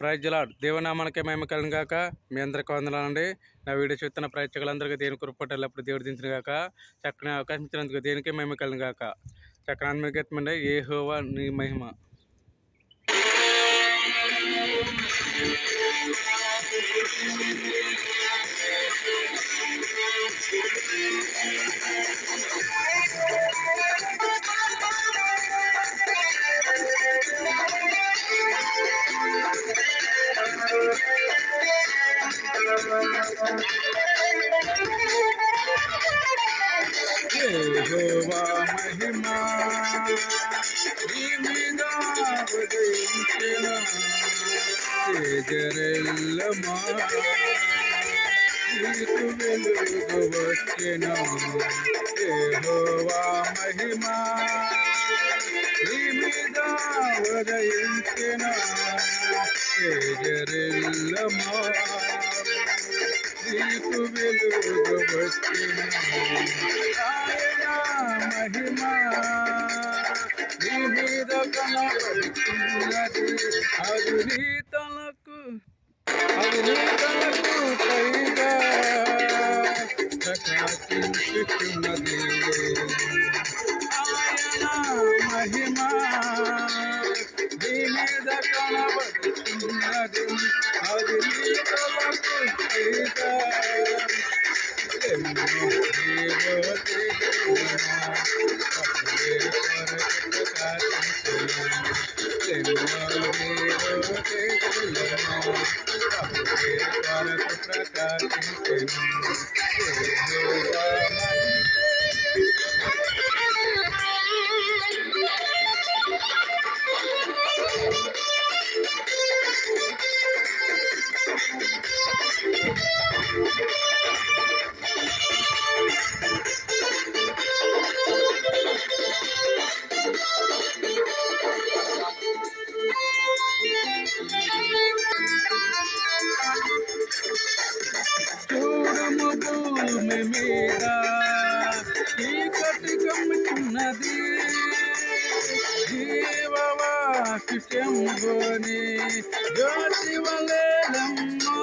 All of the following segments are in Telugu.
ప్రైజ్లాడ్ దేవనామానికే మేము కలిగిన గాక. మీ అందరికీ వందనాలండి. నా వీడియో చూస్తున్న ప్రేక్షకులందరికీ దేని కురపట్టాలి అప్పుడు దేవుడు దించిన గాక. చక్కని అవకాశం ఇచ్చినందుకు దేనికే మేము కలిగిన గాక. చక్కని ఆత్మీయతమండి ఏ హోవా నీ మహిమ. యెహోవా మహిమ. నీ మీద ఉదయించిన తేజరెల్లమా నీకు వెలుగు వచ్చిన యెహోవా మహిమ. నీ మీద ఉదయించిన తేజరెల్లమా నీకు వెలుగు వచ్చిన ఆయన మహిమ నీ మీద కనబడుతున్నది అది నీ తలకు అది నీ తలకు పైగా ప్రకాశించుతున్నది ఆయన మహిమ నీ మీద కనబడుతున్నది అది నీ తలకు పైగా ఎన్నో ప్రకాశించను భూమి మీద చీకటి కమ్ముతున్నది జీవవాకి జ్యోతి వలేలమ్మా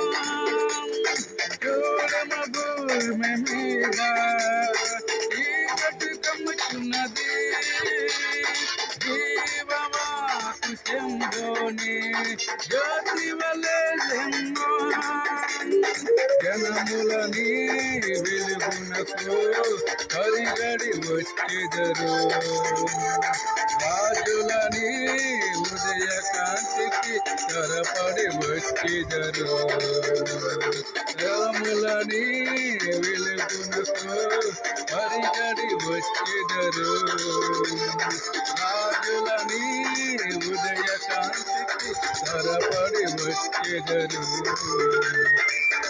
చూడము భూమి మీద చీకటి కమ్ముతున్నది జీవవాకి జ్యోతి వలేలమ్మా జనములని వెలుగునకు పరిగడి వచ్చెదరు. రాజులని ఉదయ కాంతికి త్వరపడి వచ్చెదరు. రాములని వెలుగునకు పరిగడి వచ్చెదరు. రాజులని ఉదయ కాంతికి తరపడి వచ్చెదరు.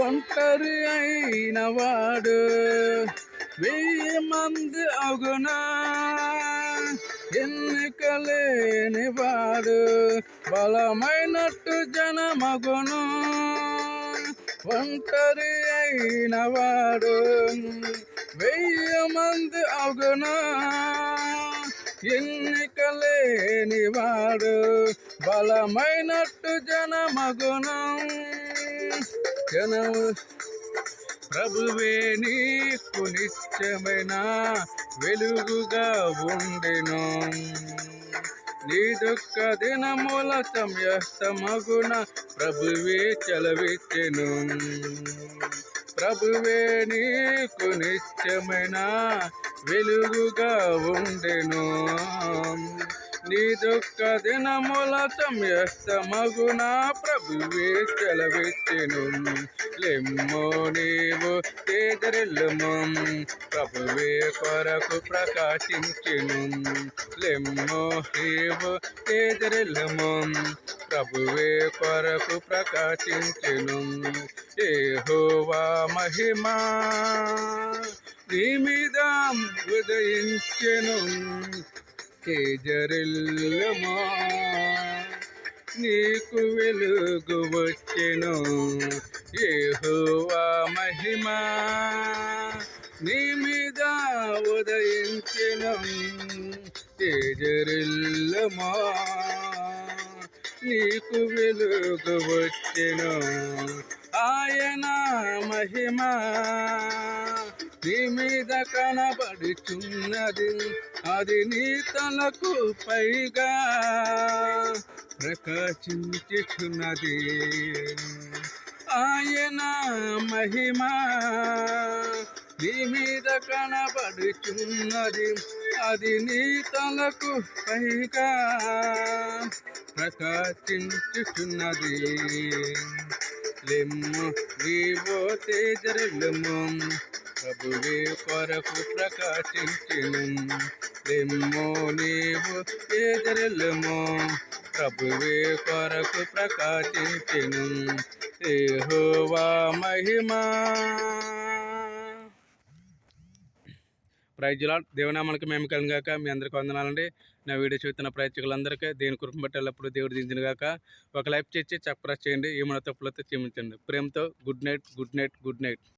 ఒంటరి అయిన వాడు వెయ్యి మంది అగునా ఎన్నికలేని వాడు బలమైనట్టు జనమగును ఒంటరి అయిన వాడు వెయ్యి మంది అగునా ఎన్నికలేని వాడు బలమైనట్టు జనమగుణం. జనము ప్రభువే నీకు నిత్యమైన వెలుగుగా ఉండెను. నీ దుఃఖ దినముల సంయస్తమగున ప్రభువే చలవిచ్చెను. ప్రభువే నీకు నిత్యమైన వెలుగుగా ఉండెను. నీ దుఃఖ దినముల సమస్తమగున ప్రభువే సెలవిచ్చెను లెమ్మో నీవు తేదరిల్లుము ప్రభువే కొరకు ప్రకాశించెను. లెమ్మో నీవు తేదరిల్లుము ప్రభువే కొరకు ప్రకాశించెను. ఏహోవా మహిమా నీ మీద ఉదయించెను కేజరిల్లమా నీకు వెలుగు వచ్చెను ఏహోవా మహిమా. నీ మీద ఉదయించెను తేజరిల్లమా నీకు వెలుగు వచ్చెను ఆయన మహిమా. నీ మీద కనబడుచున్నది అది నీ తలకు పైగా ప్రకాశించుచున్నది. ఆయన మహిమా నీ మీద కనబడుచున్నది అది నీ తలకు పైగా ప్రకాశించుచున్నది. లెమ్ము నీవో తేజరలము ప్రభువే కొరకు ప్రకాశించును. లెమ్ము నీవు తేజరలము ప్రభువే కొరకు ప్రకాశించును. ఏహోవా మహిమా. ప్రైజ్లా దేవనామానికి మేము కలిగాక మీ అందరికీ వందనాలండి. నా వీడియో చూస్తున్న ప్రేక్షకులందరికీ దేని కృప బట్టి దేవుడు దించిన గాక. ఒక లైఫ్ చేసి చక్ప్రెస్ చేయండి. ఏమైనా తప్పులతో క్షమించండి. ప్రేమతో good night good night good night.